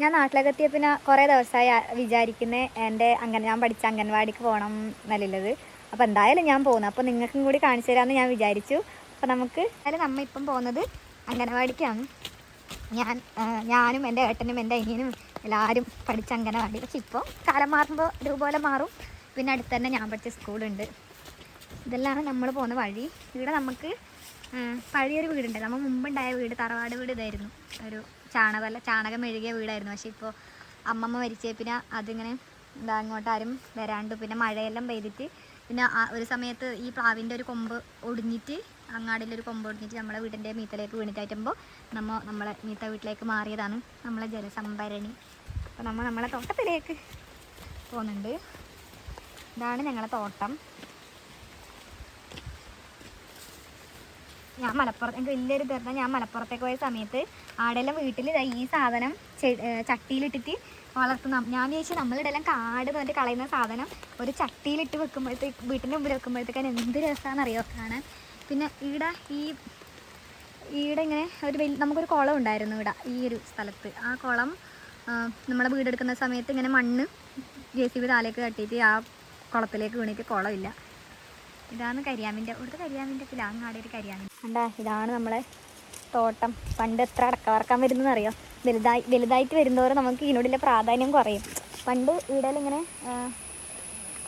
ഞാൻ നാട്ടിലേക്ക് എത്തിയ പിന്നെ കുറേ ദിവസമായി വിചാരിക്കുന്നത് എന്റെ അങ്ങനെ ഞാൻ പഠിച്ച അംഗൻവാടിക്ക് പോകണം എന്നുള്ളത് അപ്പോൾ എന്തായാലും ഞാൻ പോകുന്നു. അപ്പോൾ നിങ്ങൾക്കും കൂടി കാണിച്ചു തരാമെന്ന് ഞാൻ വിചാരിച്ചു. അപ്പോൾ നമുക്ക് അതായത് നമ്മ ഇപ്പം പോകുന്നത് അംഗനവാടിക്കാണ് ഞാൻ ഞാനും എന്റെ ഏട്ടനും എന്റെ അനിയനും എല്ലാവരും പഠിച്ച അംഗനവാടി പക്ഷെ ഇപ്പോൾ കാലം മാറുമ്പോൾ ഇതുപോലെ മാറും. പിന്നെ അടുത്ത് തന്നെ ഞാൻ പഠിച്ച സ്കൂളുണ്ട്. ഇതെല്ലാം നമ്മൾ പോകുന്ന വഴി. ഇവിടെ നമുക്ക് പഴയൊരു വീടുണ്ട്. നമ്മൾ മുമ്പുണ്ടായ വീട് തറവാട് വീട് ഇതായിരുന്നു. ഒരു ചാണകമല്ല ചാണകം മെഴുകിയ വീടായിരുന്നു. പക്ഷേ ഇപ്പോൾ അമ്മമ്മ മരിച്ചേ. പിന്നെ അതിങ്ങനെ എന്താ അങ്ങോട്ട് ആരും വരാണ്ട്. പിന്നെ മഴയെല്ലാം പെയ്തിട്ട് പിന്നെ ഒരു സമയത്ത് ഈ പ്ലാവിന്റെ ഒരു കൊമ്പ് ഒടിഞ്ഞിട്ട് അങ്ങാടിയിലൊരു കൊമ്പ് ഒടിഞ്ഞിട്ട് നമ്മളെ വീടിന്റെ മീത്തലേക്ക് വീണിട്ടായിട്ടുമ്പോൾ നമ്മൾ നമ്മളെ മീത്ത വീട്ടിലേക്ക് മാറിയതാണ് നമ്മളെ ജലസംഭരണി. അപ്പോൾ നമ്മൾ നമ്മളെ തോട്ടത്തിലേക്ക് പോകുന്നുണ്ട്. ഇതാണ് ഞങ്ങളുടെ തോട്ടം. ഞാൻ മലപ്പുറത്ത് എനിക്ക് വലിയൊരു ദുരന്തം. ഞാൻ മലപ്പുറത്തേക്ക് പോയ സമയത്ത് ആടെല്ലാം വീട്ടിൽ ഈ സാധനം ചട്ടിയിലിട്ടിട്ട് വളർത്തുന്ന ഞാൻ വിചാരിച്ചു നമ്മളിടെല്ലാം കാട് വന്നിട്ട് കളയുന്ന സാധനം ഒരു ചട്ടിയിലിട്ട് വെക്കുമ്പോഴത്തേക്ക് വീട്ടിന്റെ മുമ്പിൽ വെക്കുമ്പോഴത്തേക്കാൻ എന്ത് രസമാണെന്നറിയോ കാണാൻ? പിന്നെ ഇവിടെ ഈ ഈടെ ഇങ്ങനെ ഒരു വലിയ നമുക്കൊരു കുളം ഉണ്ടായിരുന്നു ഇവിടെ ഈ ഒരു സ്ഥലത്ത്. ആ കുളം നമ്മളെ വീടെടുക്കുന്ന സമയത്ത് ഇങ്ങനെ മണ്ണ് ജെ സി ബി താലേക്ക് തട്ടിയിട്ട് ആ കുളത്തിലേക്ക് വീണിട്ട് കുളമില്ല. ഇതാണ് കരിയാമിന്റെ ഇവിടുത്തെ കരിയാമിന്റെ ലാങ്ങാടി ഒരു കരിയാമിൻ കണ്ടാ ഇതാണ് നമ്മളെ തോട്ടം. പണ്ട് എത്ര അടക്ക വറക്കാൻ വരുന്നതെന്ന് അറിയോ വലുതായി വലുതായിട്ട് വരുന്നതോറും നമുക്ക് ഇതിനോടുള്ള പ്രാധാന്യം കുറയും. പണ്ട് വീടുകളിൽ ഇങ്ങനെ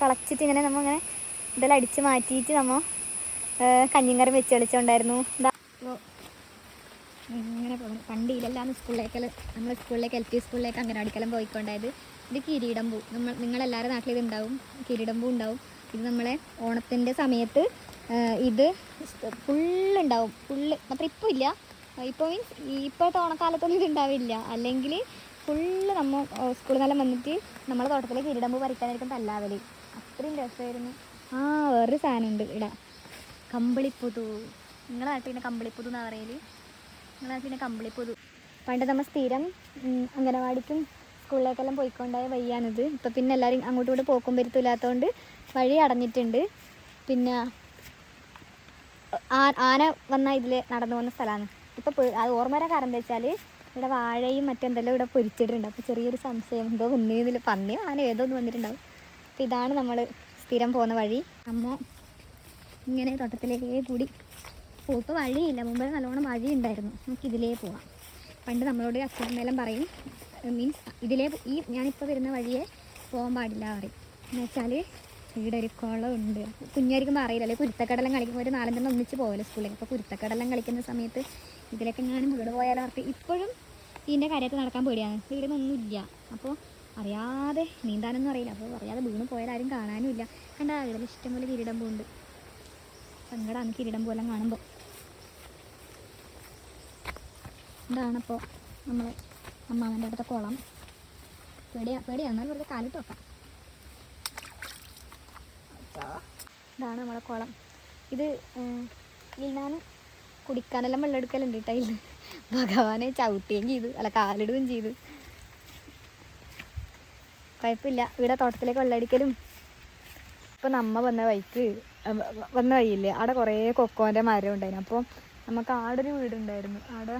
കളച്ചിട്ട് ഇങ്ങനെ നമ്മൾ ഇങ്ങനെ ഇതെല്ലാം അടിച്ച് മാറ്റിയിട്ട് നമ്മൾ കഞ്ഞിങ്ങറി വെച്ച് കളിച്ചുകൊണ്ടായിരുന്നു ഇതാ ഇങ്ങനെ പോകുന്നു പണ്ട് ഇതിലെല്ലാം സ്കൂളിലേക്ക് നമ്മൾ സ്കൂളിലേക്ക് എൽ പി സ്കൂളിലേക്ക് അംഗനവാടിക്കെല്ലാം പോയിക്കൊണ്ടായത്. ഇത് കിരീടം പൂ. നമ്മൾ നിങ്ങളെല്ലാവരുടെ നാട്ടിൽ ഇത് ഉണ്ടാവും കിരീടം പൂ ഉണ്ടാവും ഇത് നമ്മളെ ഓണത്തിന്റെ സമയത്ത് ഇത് ഫുള്ളുണ്ടാവും. ഫുള്ള് മാത്രം ഇപ്പോൾ ഇല്ല. ഇപ്പോൾ മീൻസ് ഇപ്പോഴത്തെ ഓണക്കാലത്തൊന്നും ഇത് ഉണ്ടാവില്ല. അല്ലെങ്കിൽ ഫുള്ള് നമ്മൾ സ്കൂളിൽ നിന്നെല്ലാം വന്നിട്ട് നമ്മളെ തോട്ടത്തിലെ കിരീടം പൂ പറിക്കാനായിരിക്കും തല്ലാവൽ അത്രയും രസമായിരുന്നു. ആ വേറൊരു സാധനമുണ്ട് ഇടാ. കമ്പിളിപ്പുതു. നിങ്ങളെ നാട്ടിൽ പിന്നെ കമ്പിളിപ്പുതു എന്നാ പറയൽ? നിങ്ങളെ പിന്നെ കമ്പിളിപ്പുതു. പണ്ട് നമ്മൾ സ്ഥിരം അംഗനവാടിക്കും സ്കൂളിലേക്കെല്ലാം പോയിക്കൊണ്ടായ വഴിയാണിത് ഇപ്പം പിന്നെ എല്ലാവരും അങ്ങോട്ടും ഇങ്ങോട്ട് പോക്കും വരുത്തില്ലാത്തതുകൊണ്ട് വഴി അടഞ്ഞിട്ടുണ്ട്. പിന്നെ ആന വന്നാൽ ഇതിൽ നടന്നു പോകുന്ന സ്ഥലമാണ് ഇപ്പോൾ അത് ഓർമ്മ വരാൻ കാരണം എന്താ വെച്ചാൽ ഇവിടെ വാഴയും മറ്റെന്തെല്ലാം ഇവിടെ പൊരിച്ചിട്ടുണ്ട്. അപ്പോൾ ചെറിയൊരു സംശയം എന്തോ വന്നതിൽ പന്നിയോ ആന ഏതോ ഒന്ന് വന്നിട്ടുണ്ടാവും. അപ്പോൾ ഇതാണ് നമ്മൾ സ്ഥിരം പോകുന്ന വഴി. അമ്മ ഇങ്ങനെ തോട്ടത്തിലേക്ക് കൂടി പോകും വഴിയില്ല. മുമ്പേ നല്ലോണം വഴി ഉണ്ടായിരുന്നു നമുക്ക് ഇതിലേ പോവാം. പണ്ട് നമ്മളോട് അച്ഛനെല്ലാം പറയും മീൻസ് ഇതിലെ ഈ ഞാനിപ്പോൾ വരുന്ന വഴിയെ പോകാൻ പാടില്ല പറയും. എന്ന് വെച്ചാൽ ഇവിടെ ഒരു കുളമുണ്ട് കുഞ്ഞായിരിക്കുമ്പോൾ അറിയില്ലല്ലേ കുരുത്തക്കടലം കളിക്കുമ്പോൾ ഒരു നാലഞ്ചെണ്ണം ഒന്നിച്ച് പോകല്ലോ സ്കൂളിൽ അപ്പോൾ കുരുത്തക്കടലം കളിക്കുന്ന സമയത്ത് ഇതിലൊക്കെ ഞാൻ വീട് പോയാലും അവർക്ക് ഇപ്പോഴും ഇതിന്റെ കാര്യത്തിൽ നടക്കാൻ പേടിയാണ്. വീടിനൊന്നുമില്ല അപ്പോൾ അറിയാതെ നീന്താനൊന്നും അറിയില്ല. അപ്പോൾ അറിയാതെ വീണ് പോയാലും കാണാനും ഇല്ല. കണ്ടാ ഇതിൽ ഇഷ്ടംപോലെ കിരീടം പോകുന്നുണ്ട് സങ്കടമാണ് കിരീടം പോലെ കാണുമ്പോൾ ഇതാണപ്പോൾ നമ്മൾ അമ്മാവന്റെ അടുത്ത കുളം പേടിയാ പേടിയാണ് എന്നാലും വെറുതെ കാലിട്ട് വെക്കാം. ഇതാണ് നമ്മളെ കുളം. ഇത് ഞാൻ കുടിക്കാനെല്ലാം വെള്ളം എടുക്കലുണ്ട് കേട്ടോ ഇതിൽ ഭഗവാനെ ചവിട്ടുകയും ചെയ്തു. അല്ല കാലിടുകയും ചെയ്തു. കുഴപ്പമില്ല. ഇവിടെ തോട്ടത്തിലേക്ക് വെള്ളമടിക്കലും ഇപ്പം നമ്മ വന്ന വഴിക്ക് വന്ന വഴിയില്ലേ? അവിടെ കുറേ കൊക്കോന്റെ മരം ഉണ്ടായിരുന്നു അപ്പോൾ നമുക്ക് ആടെ ഒരു വീടുണ്ടായിരുന്നു. ആടെ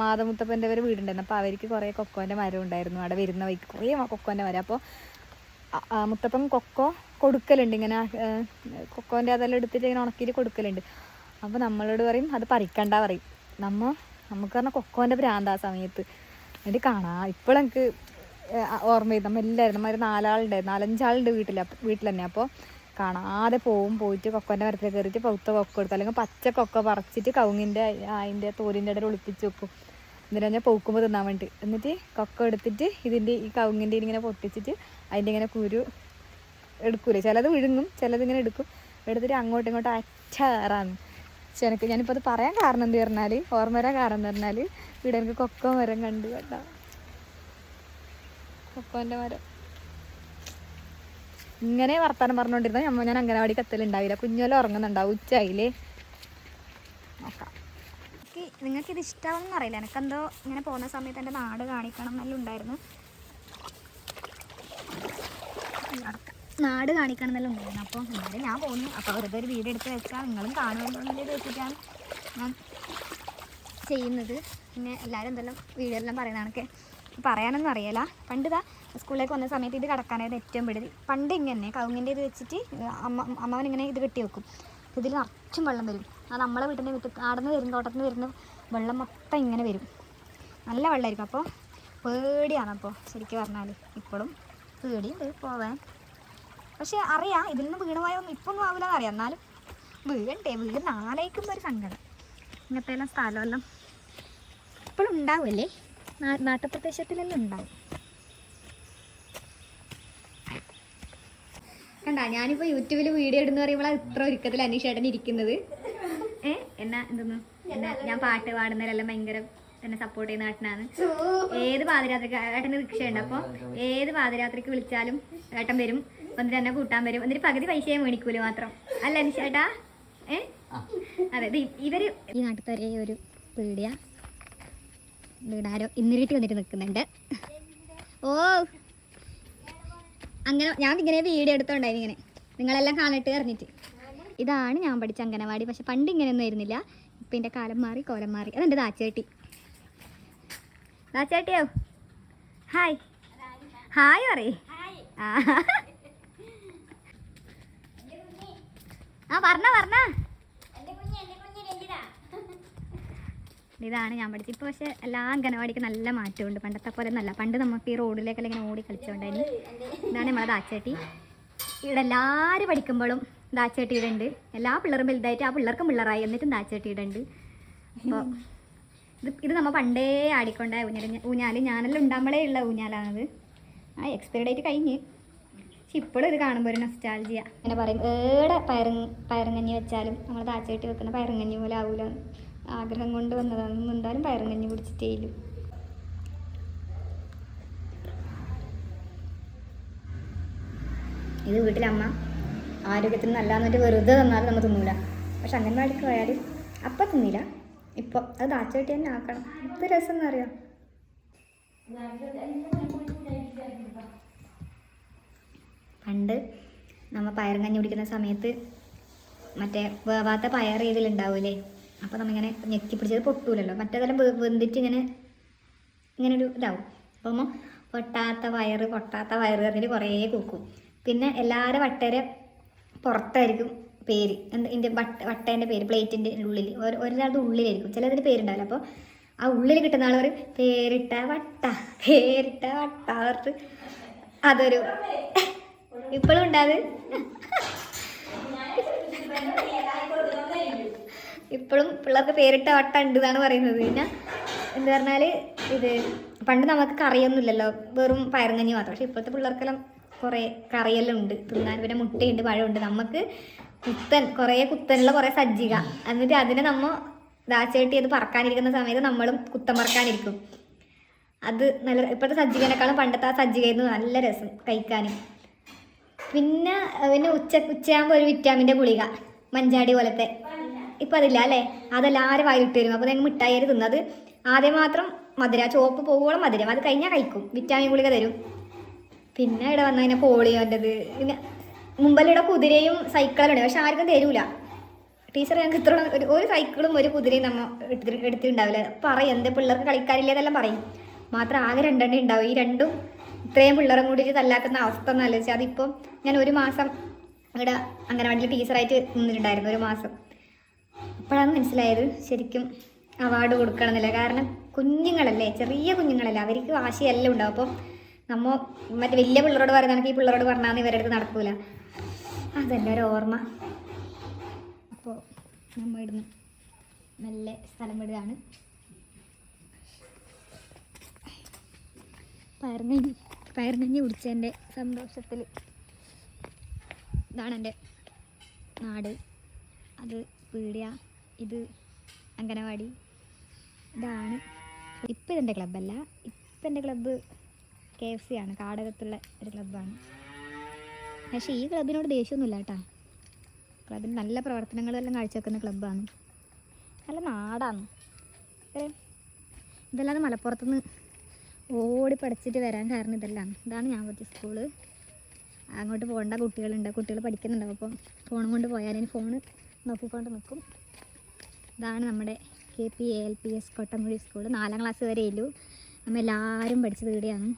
മാതമുത്തപ്പന്റെ ഒരു വീടുണ്ടായിരുന്നു. അപ്പോൾ അവർക്ക് കുറേ കൊക്കോന്റെ മരം ഉണ്ടായിരുന്നു. അവിടെ വരുന്ന വഴിക്ക് കുറേ കൊക്കോന്റെ മരം. അപ്പോൾ മുത്തപ്പൻ കൊക്കോ കൊടുക്കലുണ്ട് ഇങ്ങനെ കൊക്കോന്റെ അതെല്ലാം എടുത്തിട്ട് ഇങ്ങനെ ഉണക്കിയിട്ട് കൊടുക്കലുണ്ട്. അപ്പോൾ നമ്മളോട് പറയും അത് പറിക്കണ്ട പറയും. നമ്മ നമുക്ക് പറഞ്ഞാൽ കൊക്കോന്റെ ഭ്രാന്ത ആ സമയത്ത്. എന്നിട്ട് കാണാം ഇപ്പോഴെനിക്ക് ഓർമ്മ ചെയ്ത് നമ്മൾ എല്ലാവരും നമ്മൾ നാലാളുണ്ടായിരുന്നു. നാലാളുണ്ട് നാലഞ്ചാളുണ്ട് വീട്ടിൽ വീട്ടിൽ തന്നെ. അപ്പോൾ കാണാതെ പോവും പോയിട്ട് കൊക്കോന്റെ മരത്തിൽ കയറിയിട്ട് പൗത്ത കൊക്ക എടുത്തു അല്ലെങ്കിൽ പച്ച കൊക്ക പറിച്ചിട്ട് കവുങ്ങിന്റെ അതിന്റെ തോലിന്റെ ഇടയിൽ ഒളിപ്പിച്ച് വെക്കും. എന്നിട്ട് ഞാൻ പൊക്കുമ്പോൾ തിന്നാൻ വേണ്ടി എന്നിട്ട് കൊക്ക എടുത്തിട്ട് ഇതിന്റെ ഈ കവുങ്ങിന്റെ ഇങ്ങനെ പൊട്ടിച്ചിട്ട് അതിന്റെ ഇങ്ങനെ കുരു എടുക്കൂലേ? ചിലത് വിഴുങ്ങും ചിലത് ഇങ്ങനെ എടുക്കും. എടുത്തിട്ട് അങ്ങോട്ടും ഇങ്ങോട്ടും അച്ചാറാന്ന് പക്ഷെ എനിക്ക് ഞാനിപ്പോൾ അത് പറയാൻ കാരണം എന്ത് പറഞ്ഞാൽ ഓർമ്മ വരാൻ കാരണം എന്ന് പറഞ്ഞാൽ ഇവിടെ എനിക്ക് കൊക്കോ മരം കണ്ടു കേട്ടോ. കൊക്കോന്റെ മരം. ഇങ്ങനെ വർത്താനം പറഞ്ഞുകൊണ്ടിരുന്ന അമ്മ ഞാൻ അംഗനവാടി കത്തലുണ്ടാവില്ല. കുഞ്ഞോലെ ഉറങ്ങുന്നുണ്ടാവും ഉച്ചയിലേ നോക്കാം. നിങ്ങൾക്ക് ഇത് ഇഷ്ടമാണെന്ന് അറിയില്ല. എനിക്കെന്തോ ഇങ്ങനെ പോകുന്ന സമയത്ത് എന്റെ നാട് കാണിക്കണം എന്നെല്ലാം ഉണ്ടായിരുന്നു. നാട് കാണിക്കണം എന്നെല്ലാം ഉണ്ടായിരുന്നു. അപ്പോൾ എന്നാലും ഞാൻ പോകുന്നു. അപ്പോൾ വെറുതെ ഒരു വീഡിയോ എടുത്ത് വെച്ചാൽ നിങ്ങളും കാണുമെന്നുള്ളത് വെച്ചിട്ടാണ് ഞാൻ ചെയ്യുന്നത്. പിന്നെ എല്ലാവരും എന്തെല്ലാം വീഡിയോ എല്ലാം പറയുന്ന കണക്കെ പറയാനൊന്നും അറിയില്ല. പണ്ട് ഇതാ സ്കൂളിലേക്ക് വന്ന സമയത്ത് ഇത് കടക്കാനായിരുന്നു ഏറ്റവും പെടുതി പണ്ട് ഇങ്ങനെ കവുങ്ങിന്റെ ഇത് വെച്ചിട്ട് അമ്മ അമ്മാവൻ ഇങ്ങനെ ഇത് കെട്ടി വെക്കും. ഇതിൽ നിറച്ചും വെള്ളം വരും. അത് നമ്മളെ വീട്ടിന്റെ വിത്ത് ആടുന്ന് വരും തോട്ടത്തിൽ നിന്ന് വരുന്ന വെള്ളം മൊത്തം ഇങ്ങനെ വരും. നല്ല വെള്ളമായിരിക്കും അപ്പോൾ പേടിയാണ്. അപ്പോൾ ശരിക്കും പറഞ്ഞാൽ ഇപ്പോഴും പേടിയുണ്ട് പോവാൻ. പക്ഷേ അറിയാം ഇതിൽ നിന്ന് വീണുപോയൊന്നും ഇപ്പം ഒന്നും ആവില്ല എന്നറിയാം. എന്നാലും വീഴണ്ടേ? വീട് ആലോചിക്കുമ്പോൾ ഒരു സങ്കടം. ഇങ്ങനത്തെ എല്ലാം സ്ഥലമെല്ലാം ഇപ്പോഴും ഉണ്ടാവുമല്ലേ നാ- നാട്ടുപ്രദേശത്തിലെല്ലാം ഉണ്ടാവും. കണ്ടാ ഞാനിപ്പോൾ യൂട്യൂബിൽ വീഡിയോ ഇടുന്ന പറയുമ്പോൾ ഇത്ര ഒരുക്കത്തിൽ അനീഷേട്ടൻ ഇരിക്കുന്നത്. ഏ എന്നാ എന്തെന്നു എന്നാ ഞാൻ പാട്ട് പാടുന്നതിലെല്ലാം ഭയങ്കര എന്നെ സപ്പോർട്ട് ചെയ്യുന്ന ഏട്ടനാണ്. ഏത് പാതിരാത്രിക്ക് ഏട്ടന് റിക്ഷയുണ്ട് അപ്പോൾ ഏത് പാതിരാത്രിക്ക് വിളിച്ചാലും ഏട്ടൻ വരും എന്നിട്ട് എന്നെ കൂട്ടാൻ വരും. എന്നിട്ട് പകുതി പൈസയെ മേടിക്കൂല മാത്രം. അല്ല അനീഷേട്ടാ ഏ? അതെ ഇവർ ഈ നാട്ടിൽ ഒരേ ഒരു പീടിയ. വീടാരോ ഇന്നിരിട്ട് വന്നിട്ട് നിൽക്കുന്നുണ്ട്. ഓ. അങ്ങനെ ഞാൻ ഇങ്ങനെ വീഡിയോ എടുത്തോണ്ടായി ഇങ്ങനെ. നിങ്ങളെല്ലാം കാണിട്ട് അറിഞ്ഞിട്ട് ഇതാണ് ഞാൻ പഠിച്ച അംഗനവാടി. പക്ഷെ പണ്ട് ഇങ്ങനെയൊന്നും ആയിരുന്നില്ല. ഇപ്പം എന്റെ കാലം മാറി കോലം മാറി. അതെന്റെ ദാച്ചേട്ടി? ദാച്ചേട്ടിയോ? ഹായ്. ഹായ് പറയേ. ആ പറഞ്ഞ പറഞ്ഞ. ഇതാണ് ഞാൻ പഠിച്ചത്. ഇപ്പോൾ പക്ഷേ എല്ലാ അംഗനവാടിക്ക് നല്ല മാറ്റമുണ്ട്. പണ്ടത്തെ പോലെ നല്ല പണ്ട് നമുക്ക് ഈ റോഡിലേക്കെല്ലാം ഇങ്ങനെ ഓടി കളിച്ചുകൊണ്ടായിരുന്നു ഇതാണ് നമ്മളെ ദാച്ചേട്ടി. ഇവിടെ എല്ലാവരും പഠിക്കുമ്പോഴും ദാച്ചേട്ടി ഇവിടെ ഉണ്ട്. എല്ലാ പിള്ളേരും വലുതായിട്ട് ആ പിള്ളേർക്കും പിള്ളേരായി. എന്നിട്ടും ദാച്ചേട്ടി ഇവിടെ ഉണ്ട്. അപ്പോൾ ഇത് ഇത് നമ്മൾ പണ്ടേ ആടിക്കൊണ്ട ഊഞ്ഞാൽ ഊഞ്ഞാൽ ഞാനെല്ലാം ഉണ്ടാകുമ്പോഴേ ഉള്ള ഊഞ്ഞാലാണത്. ആ എക്സ്പയറി ഡേറ്റ് കഴിഞ്ഞ്. പക്ഷെ ഇപ്പോഴും ഇത് കാണുമ്പോൾ ഒരു നൊസ്റ്റാൾജിയ അങ്ങനെ പറയും ഏടെ പയറും പയറങ്ങഞ്ഞി വെച്ചാലും നമ്മൾ ദാച്ചേട്ടി വെക്കുന്ന പയറങ്ങഞ്ഞി പോലെ ആവൂല ആഗ്രഹം കൊണ്ട് വന്നതാണ്. എന്തായാലും പയറുങ്കഞ്ഞി കുടിച്ചിട്ടേ ഇല്ലു. ഇത് വീട്ടിലമ്മ ആരോഗ്യത്തിന് നല്ലതെന്നിട്ട് വെറുതെ തന്നാലും നമ്മൾ തിന്നൂല. പക്ഷെ അംഗൻവാടിക്ക് പോയാൽ അപ്പം തിന്നില്ല. ഇപ്പോൾ അത് ദാച്ചവട്ടി തന്നെ ആക്കണം. എന്ത് രസം എന്നറിയാം പണ്ട് നമ്മ പയറും കഞ്ഞി കുടിക്കുന്ന സമയത്ത് മറ്റേ വേവാത്ത പയർ ഇതിലുണ്ടാവൂലേ അപ്പോൾ നമ്മിങ്ങനെ ഞെക്കി പിടിച്ചത് പൊട്ടൂലല്ലോ. മറ്റേതെല്ലാം വെന്തിട്ട് ഇങ്ങനെ ഇങ്ങനെ ഒരു ഇതാവും. അപ്പോൾ പൊട്ടാത്ത വയറ് പൊട്ടാത്ത വയറ് പറഞ്ഞിട്ട് കുറേ കൂക്കും. പിന്നെ എല്ലാവരും വട്ടേരെ പുറത്തായിരിക്കും പേര്. എന്ത് ഇതിന്റെ വട്ട വട്ടേന്റെ പേര് പ്ലേറ്റിന്റെ ഉള്ളിൽ ഒരു- ഒരാളുടെ ഉള്ളിലായിരിക്കും. ചിലതിന് പേരുണ്ടാവില്ല. അപ്പോൾ ആ ഉള്ളിൽ കിട്ടുന്ന ആൾ പറയും പേരിട്ട വട്ട പേരിട്ട വട്ട അതൊരു ഇപ്പോഴും ഉണ്ടാത് ഇപ്പോഴും പിള്ളേർക്ക് പേരിട്ട വട്ട ഉണ്ട് എന്നാണ് പറയുന്നത്. പിന്നെ എന്ന് പറഞ്ഞാൽ ഇത് പണ്ട് നമുക്ക് കറിയൊന്നുമില്ലല്ലോ. വെറും പയറുങ്കഞ്ഞി മാത്രം. പക്ഷേ ഇപ്പോഴത്തെ പിള്ളേർക്കെല്ലാം കുറേ കറിയെല്ലാം ഉണ്ട്. തിന്നാൻ പിന്നെ മുട്ടയുണ്ട് പഴമുണ്ട്. നമുക്ക് കുത്തൻ കുറേ കുത്തനുള്ള കുറേ സജ്ജിക. എന്നിട്ട് അതിനെ നമ്മൾ ദാച്ചേട്ടി അത് പറക്കാനിരിക്കുന്ന സമയത്ത് നമ്മളും കുത്തം പറക്കാനിരിക്കും. അത് നല്ല ഇപ്പോഴത്തെ സജ്ജികനേക്കാളും പണ്ടത്തെ ആ സജ്ജികയായിരുന്നു നല്ല രസം കഴിക്കാനും. പിന്നെ പിന്നെ ഉച്ച ഉച്ചയാകുമ്പോൾ ഒരു വിറ്റാമിന്റെ ഗുളിക. മഞ്ചാടി പോലത്തെ ഇപ്പം അതില്ല അല്ലേ അതെല്ലാവരും വായിലിട്ട് വരും അപ്പോൾ ഞങ്ങൾ മിഠായി അരി തിന്നത്. ആദ്യം മാത്രം മധുര. ചോപ്പ് പോകുവോളം മധുരം. അത് കഴിഞ്ഞാൽ കഴിക്കും. വിറ്റാമിൻ ഗുളിക തരും. പിന്നെ ഇവിടെ വന്ന കഴിഞ്ഞാൽ പോളിയോന്റെത് പിന്നെ മുമ്പല്ലിവിടെ കുതിരയും സൈക്കിളും ഉണ്ട്. പക്ഷെ ആർക്കും തരൂല. ടീച്ചർ ഞങ്ങൾക്ക് ഇത്ര ഒരു ഒരു സൈക്കിളും ഒരു കുതിരയും നമ്മൾ എടുത്തി എടുത്തിട്ടുണ്ടാവില്ല. പറയും. എന്താ പിള്ളേർക്ക് കളിക്കാനില്ലേതെല്ലാം പറയും. മാത്രം ആകെ രണ്ടെണ്ണം ഉണ്ടാവും. ഈ രണ്ടും ഇത്രയും പിള്ളേരും കൂടി തല്ലാക്കുന്ന അവസ്ഥ എന്നാലോചിച്ചാൽ അതിപ്പോൾ ഞാൻ ഒരു മാസം ഇവിടെ അംഗനവാടിയിൽ ടീച്ചറായിട്ട് നിന്നിട്ടുണ്ടായിരുന്നു. ഒരു മാസം. അപ്പോഴാണ് മനസ്സിലായത് ശരിക്കും അവാർഡ് കൊടുക്കണമെന്നില്ല. കാരണം കുഞ്ഞുങ്ങളല്ലേ ചെറിയ കുഞ്ഞുങ്ങളല്ലേ. അവർക്ക് വാശിയെല്ലാം ഉണ്ടാവും. അപ്പോൾ നമ്മ മറ്റേ വലിയ പിള്ളേരോട് പറയുന്നതാണെങ്കിൽ ഈ പിള്ളേരോട് പറഞ്ഞാൽ ഇവരുടെ അടുത്ത് നടക്കൂല. അതല്ല ഒരു ഓർമ്മ. അപ്പോൾ നമ്മൾ ഇടുന്ന നല്ല സ്ഥലം വിടുകയാണ് പയർനഞ്ഞി പയർനഞ്ഞി കുടിച്ചതിന്റെ സന്തോഷത്തിൽ ഇതാണ് എന്റെ നാട്. അത് പീടിയ ഇത് അംഗനവാടി ഇതാണ്. ഇപ്പം ഇതെന്റെ ക്ലബ്ബല്ല. ഇപ്പം എന്റെ ക്ലബ്ബ് കെ എഫ് സി ആണ്. കാടകത്തുള്ള ഒരു ക്ലബ്ബാണ്. പക്ഷേ ഈ ക്ലബിനോട് ദേഷ്യമൊന്നുമില്ല കേട്ടോ. ക്ലബിന് നല്ല പ്രവർത്തനങ്ങളെല്ലാം കാഴ്ചവെക്കുന്ന ക്ലബ്ബാണ്. നല്ല നാടാണ്. ഇതെല്ലാം ഇതല്ലാതെ മലപ്പുറത്തുനിന്ന് ഓടി പഠിച്ചിട്ട് വരാൻ കാരണം ഇതെല്ലാം. ഇതാണ് ഞാൻ പറ്റിയ സ്കൂൾ. അങ്ങോട്ട് പോകേണ്ട കുട്ടികളുണ്ട്. കുട്ടികൾ പഠിക്കുന്നുണ്ടാവും അപ്പം ഫോണും കൊണ്ട് ഇനി ഫോണ് നോക്കിക്കൊണ്ട് നിൽക്കും. ഇതാണ് നമ്മുടെ K P A L P S Kottamuzhi school നാലാം ക്ലാസ് വരെ ഉള്ളൂ. നമ്മൾ എല്ലാവരും പഠിച്ചത് ഇവിടെയാണ്.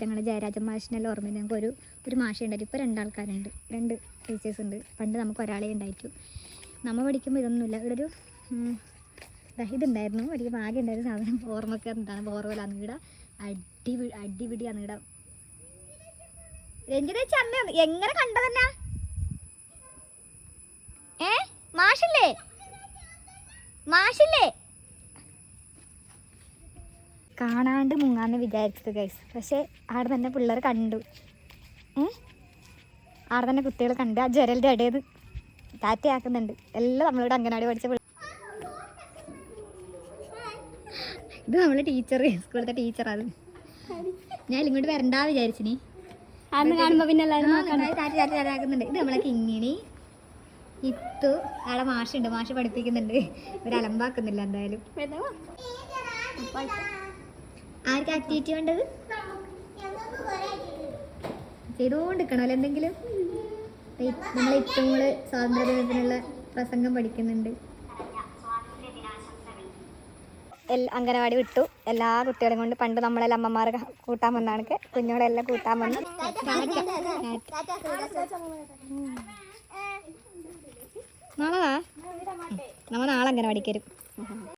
ഞങ്ങളുടെ ജയരാജൻ മാഷിനെല്ലാം ഓർമ്മയിൽ ഞങ്ങൾക്ക് ഒരു ഒരു മാഷ ഉണ്ടായിരുന്നു ഇപ്പോൾ രണ്ടാൾക്കാരുണ്ട് രണ്ട് ടീച്ചേഴ്സ് ഉണ്ട്. പണ്ട് നമുക്ക് ഒരാളെ ഉണ്ടായിരിക്കും നമ്മൾ പഠിക്കുമ്പോൾ ഇതൊന്നുമില്ല. ഇവിടെ ഒരു ഇതുണ്ടായിരുന്നു. ഒരു ഭാഗ്യം ഉണ്ടായിരുന്ന സാധനം. ഓർമ്മക്ക് എന്താണ്? ബോർവെലാണ് ഇവിടെ അടിപിടി അടിപിടിയാണ് ഇവിടെ രഞ്ജിത അമ്മ? എങ്ങനെ കണ്ടതന്നാ ഏ മാഷില്ലേ? മാഷില്ലേ? കാണാണ്ട് മുങ്ങാന്ന് വിചാരിച്ചത് ഗൈസ് പക്ഷേ അവിടെ തന്നെ പിള്ളേർ കണ്ടു. ഏ? അവിടെ തന്നെ കുട്ടികൾ കണ്ട് ആ ജ്വരലിന്റെ ഇടയിൽ ടാറ്റയാക്കുന്നുണ്ട് എല്ലാം നമ്മളിവിടെ അങ്കനാടി പഠിച്ച പിള്ളേർ ഇത് നമ്മളെ ടീച്ചർ സ്കൂളിലത്തെ ടീച്ചറാണ് ഞാൻ ഇങ്ങോട്ട് വരണ്ടാ വിചാരിച്ചിനി. അന്ന് കാണുമ്പോ പിന്നെ എല്ലാവരും ആക്കുന്നുണ്ട്. ഇത് നമ്മളെ കിങ്ങിണി. ഇത്തു ആളെ മാഷുണ്ട്. മാഷ് പഠിപ്പിക്കുന്നുണ്ട്. ഒരു അലമ്പാക്കുന്നില്ല എന്തായാലും. ആർക്ക് ആക്ടിവിറ്റി വേണ്ടത്? ചെയ്തുകൊണ്ടിരിക്കണമല്ലോ എന്തെങ്കിലും? നമ്മളെ ഇത്തങ്ങൾ സ്വാതന്ത്ര്യ ദിനത്തിനുള്ള പ്രസംഗം പഠിക്കുന്നുണ്ട്. അങ്കനവാടി വിട്ടു. എല്ലാ കുട്ടികളും കൊണ്ട് പണ്ട് നമ്മളെ അമ്മമാർ കൂട്ടാൻ വന്നാണ് കുഞ്ഞോളെല്ലാം കൂട്ടാൻ വന്നു. നാളെ വാ. നമ്മ നാളെ അങ്ങനെ വരും.